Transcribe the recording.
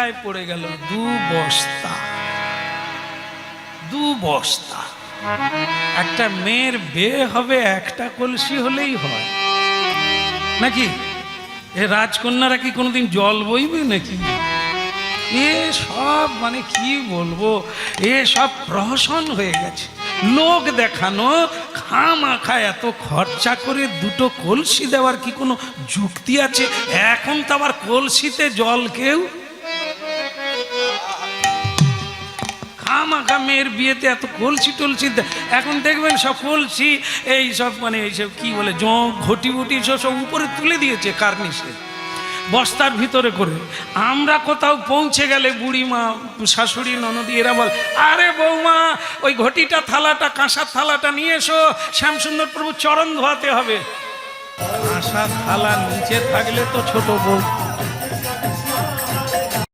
চিন্তায় পড়ে গেল, দু বস্তা। দু বস্তা। একটা মেয়ের বিয়ে হবে, একটা কলসি হলেই হয়। নাকি? এ রাজকন্যারা কি কোনোদিন জল বইবে নাকি? এ সব মানে কি বলব, এ সব প্রহসন হয়ে গেছে। লোক দেখানো খামাখা এত খরচা করে দুটো কলসি দেওয়ার কি কোনো যুক্তি আছে? এখন তো আবার কলসিতে জল কেউ খামাখা মেয়ের বিয়েতে এত কলসি টলসি এখন দেখবেন সব কলসি, এই সব মানে এইসব কি বলে, জং, ঘটি উটি সব সব উপরে তুলে দিয়েছে কার্নিশে, বস্তার ভিতরে করে। আমরা কোথাও পৌঁছে গেলে বুড়ি মা, শাশুড়ি, ননদি, এরা বল, আরে বৌমা, ওই ঘটিটা, থালাটা, কাঁসার থালাটা নিয়ে এসো, শ্যামসুন্দর প্রভু চরণ ধোয়াতে হবে। কাঁসার থালা নিচে থাকলে তো ছোট বউ।